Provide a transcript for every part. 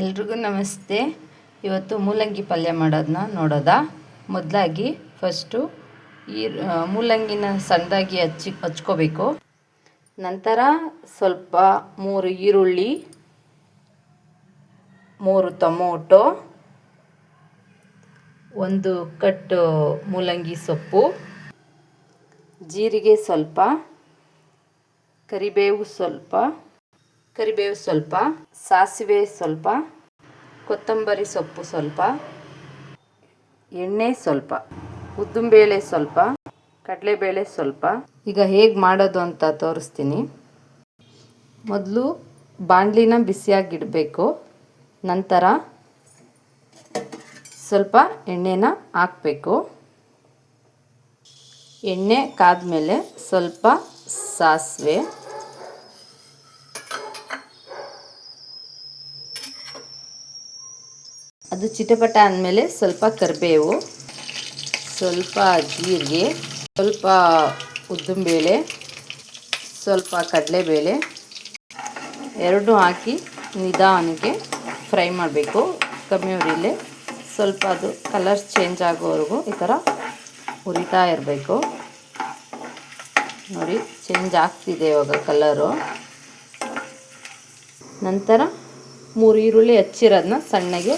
ಎಲ್ರಿಗೂ ನಮಸ್ತೆ. ಇವತ್ತು ಮೂಲಂಗಿ ಪಲ್ಯ ಮಾಡೋದನ್ನ ನೋಡೋದ? ಮೊದಲಾಗಿ ಫಸ್ಟು ಈ ಮೂಲಂಗಿನ ಸಣ್ಣದಾಗಿ ಹಚ್ಚಿ, ಹಚ್ಕೋಬೇಕು. ನಂತರ ಸ್ವಲ್ಪ ಮೂರು ಈರುಳ್ಳಿ, ಮೂರು ಟೊಮೊಟೊ, ಒಂದು ಕಟ್ಟು ಮೂಲಂಗಿ ಸೊಪ್ಪು, ಜೀರಿಗೆ ಸ್ವಲ್ಪ, ಕರಿಬೇವು ಸ್ವಲ್ಪ ಕರಿಬೇವು ಸ್ವಲ್ಪ, ಸಾಸಿವೆ ಸ್ವಲ್ಪ, ಕೊತ್ತಂಬರಿ ಸೊಪ್ಪು ಸ್ವಲ್ಪ, ಎಣ್ಣೆ ಸ್ವಲ್ಪ, ಉದ್ದುಂಬೇಳೆ ಸ್ವಲ್ಪ, ಕಡಲೆಬೇಳೆ ಸ್ವಲ್ಪ. ಈಗ ಹೇಗೆ ಮಾಡೋದು ಅಂತ ತೋರಿಸ್ತೀನಿ. ಮೊದಲು ಬಾಣಲಿನ ಬಿಸಿಯಾಗಿಡಬೇಕು. ನಂತರ ಸ್ವಲ್ಪ ಎಣ್ಣೆನ ಹಾಕಬೇಕು. ಎಣ್ಣೆ ಕಾದ ಮೇಲೆ ಸ್ವಲ್ಪ ಸಾಸಿವೆ. ಅದು ಚಿಟಪಟ ಅಂದಮೇಲೆ ಸ್ವಲ್ಪ ಕರಿಬೇವು, ಸ್ವಲ್ಪ ಜೀರಿಗೆ, ಸ್ವಲ್ಪ ಉದ್ದಿನಬೇಳೆ ಸ್ವಲ್ಪ ಕಡಲೆಬೇಳೆ ಎರಡು ಹಾಕಿ ನಿಧಾನಕ್ಕೆ ಫ್ರೈ ಮಾಡಬೇಕು. ಕಮ್ಮಿ ಉರಿಲಿ ಸ್ವಲ್ಪ ಅದು ಕಲರ್ ಚೇಂಜ್ ಆಗೋವರೆಗೂ ಈ ಥರ ಹುರಿತಾ ಇರಬೇಕು. ನೋಡಿ, ಚೇಂಜ್ ಆಗ್ತಿದೆ ಇವಾಗ ಕಲರು. ನಂತರ ಮೂರು ಈರುಳ್ಳಿ ಹಚ್ಚಿರೋದನ್ನ ಸಣ್ಣಗೆ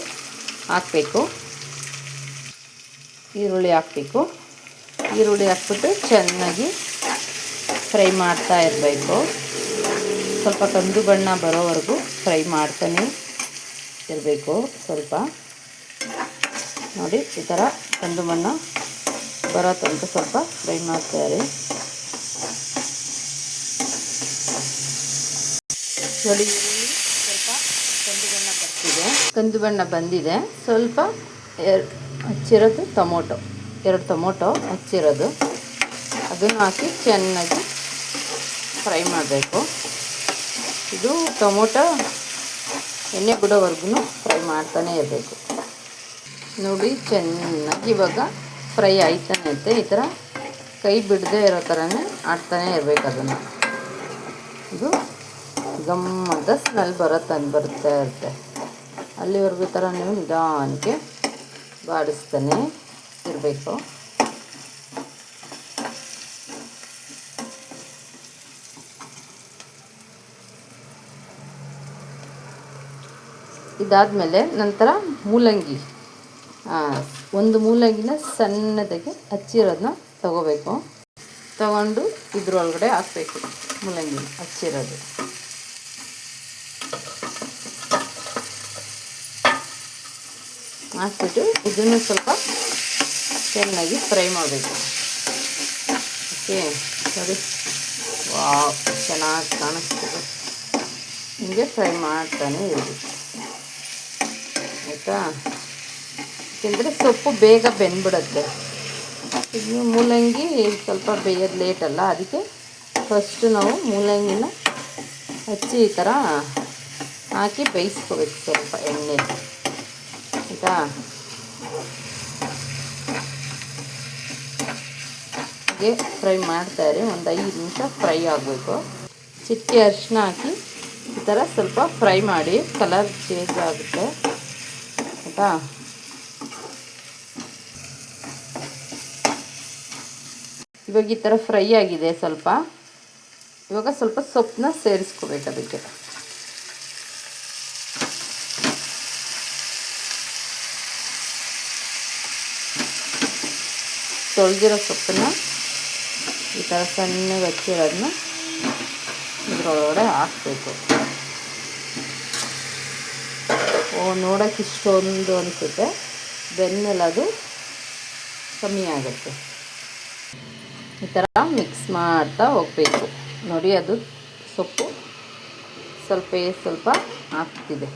ಹಾಕಬೇಕು. ಈರುಳ್ಳಿ ಹಾಕಬೇಕು. ಈರುಳ್ಳಿ ಹಾಕ್ಬಿಟ್ಟು ಚೆನ್ನಾಗಿ ಫ್ರೈ ಮಾಡ್ತಾ ಇರಬೇಕು. ಸ್ವಲ್ಪ ಕಂದು ಬಣ್ಣ ಬರೋವರೆಗೂ ಫ್ರೈ ಮಾಡ್ತಾನೆ ಇರಬೇಕು ಸ್ವಲ್ಪ. ನೋಡಿ, ಈ ಥರ ಕಂದು ಬಣ್ಣ ಬರೋ ತನಕ ಸ್ವಲ್ಪ ಫ್ರೈ ಮಾಡ್ತಾರೆ ನೋಡಿ ಈರುಳ್ಳಿ ಕಂದು ಬಣ್ಣ ಬಂದಿದೆ. ಸ್ವಲ್ಪ ಎರಡು ಹಚ್ಚಿರೋದು ಟೊಮೊಟೊ. ಎರಡು ಟೊಮೊಟೊ ಹಚ್ಚಿರೋದು. ಅದನ್ನು ಹಾಕಿ ಚೆನ್ನಾಗಿ ಫ್ರೈ ಮಾಡಬೇಕು. ಇದು ಟೊಮೊಟೊ ಎಣ್ಣೆ ಬಿಡೋವರೆಗೂ ಫ್ರೈ ಮಾಡ್ತಾನೆ ಇರಬೇಕು. ನೋಡಿ, ಚೆನ್ನಾಗಿ ಇವಾಗ ಫ್ರೈ ಆಯ್ತಾನೆ ಐತೆ ಈ ಥರ ಕೈ ಬಿಡದೆ ಇರೋ ಥರನೇ ಆಡ್ತಾನೆ ಇರಬೇಕು ಅದನ್ನು. ಇದು ಗಮ್ಮದ ಸ್ಮೆಲ್ ತಂದು ಬರುತ್ತೆ. ಇರುತ್ತೆ ಅಲ್ಲಿವರೆಗೂ ಥರ ನೀವು ನಿಧಾನಕ್ಕೆ ಬಾಡಿಸ್ತಾನೆ ಇರಬೇಕು. ಇದಾದಮೇಲೆ ನಂತರ ಮೂಲಂಗಿ. ಒಂದು ಮೂಲಂಗಿನ ಸಣ್ಣದಾಗಿ ಹಚ್ಚಿರೋದನ್ನ ತಗೋಬೇಕು. ತಗೊಂಡು ಇದ್ರೊಳಗಡೆ ಹಾಕ್ಬೇಕು ಮೂಲಂಗಿ ಹಚ್ಚಿರೋದು ಹಾಕ್ಬಿಟ್ಟು ಇದನ್ನು ಸ್ವಲ್ಪ ಚೆನ್ನಾಗಿ ಫ್ರೈ ಮಾಡಬೇಕು. ಓಕೆ, ಸರಿ. ವಾ ಚೆನ್ನಾಗಿ ಕಾಣಿಸ್ತದೆ. ಹಿಂಗೆ ಫ್ರೈ ಮಾಡ್ತಾನೆ ಇರಬೇಕು ಆಯಿತಾ? ಯಾಕೆಂದರೆ ಸೊಪ್ಪು ಬೇಗ ಬೆಂದ್ಬಿಡುತ್ತೆ. ಇದು ಮೂಲಂಗಿ ಸ್ವಲ್ಪ ಬೇಯೋದು ಲೇಟಲ್ಲ ಅದಕ್ಕೆ ಫಸ್ಟು ನಾವು ಮೂಲಂಗಿನ ಹಚ್ಚಿ ಈ ಥರ ಹಾಕಿ ಬೇಯಿಸ್ಕೋಬೇಕು ಸ್ವಲ್ಪ ಎಣ್ಣೆ. ಆಯಿತಾ ಹಾಗೆ ಫ್ರೈ ಮಾಡ್ತಾರೆ. ಒಂದು ಐದು ನಿಮಿಷ ಫ್ರೈ ಆಗಬೇಕು. ಚಿಕ್ಕೆ ಅರಿಶಿನ ಹಾಕಿ ಈ ಥರ ಸ್ವಲ್ಪ ಫ್ರೈ ಮಾಡಿ ಕಲರ್ ಚೇಂಜ್ ಆಗುತ್ತೆ. ಆಯಿತಾ? ಇವಾಗ ಈ ಥರ ಫ್ರೈ ಆಗಿದೆ ಸ್ವಲ್ಪ. ಇವಾಗ ಸ್ವಲ್ಪ ಸೊಪ್ಪನ್ನ ಸೇರಿಸ್ಕೋಬೇಕು ಅದಕ್ಕೆ. ತೊಳೆದಿರೋ ಸೊಪ್ಪನ್ನ ಈ ಥರ ಸಣ್ಣಗೆ ಹಚ್ಚಿರೋದನ್ನ ಇದ್ರೊಳಗಡೆ ಹಾಕಬೇಕು. ಓ, ನೋಡೋಕೆ ಇಷ್ಟೊಂದು ಅನಿಸುತ್ತೆ. ಬೆನ್ಮೇಲೆ ಅದು ಕಮ್ಮಿ ಆಗುತ್ತೆ. ಈ ಥರ ಮಿಕ್ಸ್ ಮಾಡ್ತಾ ಹೋಗಬೇಕು. ನೋಡಿ, ಅದು ಸೊಪ್ಪು ಸ್ವಲ್ಪ ಸ್ವಲ್ಪ ಹಾಕ್ತಿದೆ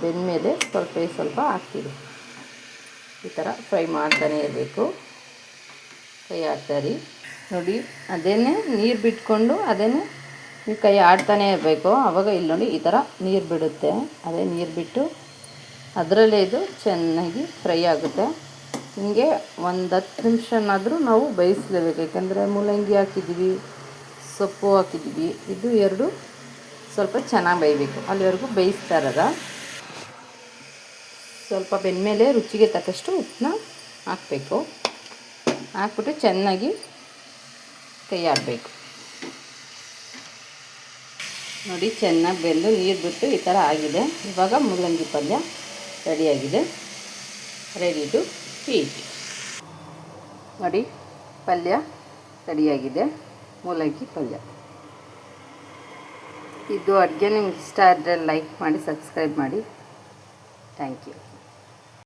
ಬೆಂದಮೇಲೆ ಸ್ವಲ್ಪ ಸ್ವಲ್ಪ ಹಾಕ್ತಿದೆ ಈ ಥರ ಫ್ರೈ ಮಾಡ್ತಾನೆ ಇರಬೇಕು. ಕೈ ಆಡ್ತಾರಿ ನೋಡಿ ಅದೇನೇ ನೀರು ಬಿಟ್ಕೊಂಡು ಅದೇನೇ ನೀವು ಕೈ ಆಡ್ತಾನೆ ಇರಬೇಕು. ಆವಾಗ ಇಲ್ಲಿ ನೋಡಿ ಈ ಥರ ನೀರು ಬಿಡುತ್ತೆ. ಅದೇ ನೀರು ಬಿಟ್ಟು ಅದರಲ್ಲೇ ಇದು ಚೆನ್ನಾಗಿ ಫ್ರೈ ಆಗುತ್ತೆ. ಹಿಂಗೆ ಒಂದು ಹತ್ತು ನಿಮಿಷನಾದರೂ ನಾವು ಬೇಯಿಸ್ಲೇಬೇಕು. ಯಾಕೆಂದರೆ ಮೂಲಂಗಿ ಹಾಕಿದ್ವಿ ಸೊಪ್ಪು ಹಾಕಿದ್ವಿ ಇದು ಎರಡು ಸ್ವಲ್ಪ ಚೆನ್ನಾಗಿ ಬೇಯಬೇಕು. ಅಲ್ಲಿವರೆಗೂ ಬೇಯಿಸ್ತಾ ಸ್ವಲ್ಪ ಬೆಂದಮೇಲೆ ರುಚಿಗೆ ತಕ್ಕಷ್ಟು ಉಪ್ಪನ್ನ ಹಾಕಬೇಕು. ಹಾಕ್ಬಿಟ್ಟು ಚೆನ್ನಾಗಿ ಕೈಯಾಡಬೇಕು ನೋಡಿ, ಚೆನ್ನಾಗಿ ಬೆಂದು ನೀರು ಬಿಟ್ಟು ಈ ಥರ ಆಗಿದೆ. ಇವಾಗ ಮೂಲಂಗಿ ಪಲ್ಯ ರೆಡಿಯಾಗಿದೆ. ರೆಡಿ ಟು ಈಟ್ ನೋಡಿ, ಪಲ್ಯ ರೆಡಿಯಾಗಿದೆ. ಮೂಲಂಗಿ ಪಲ್ಯ. ಇದು ಅಡುಗೆ, ನಿಮ್ಗೆ ಇಷ್ಟ ಆದರೆ ಲೈಕ್ ಮಾಡಿ ಸಬ್ಸ್ಕ್ರೈಬ್ ಮಾಡಿ. Thank you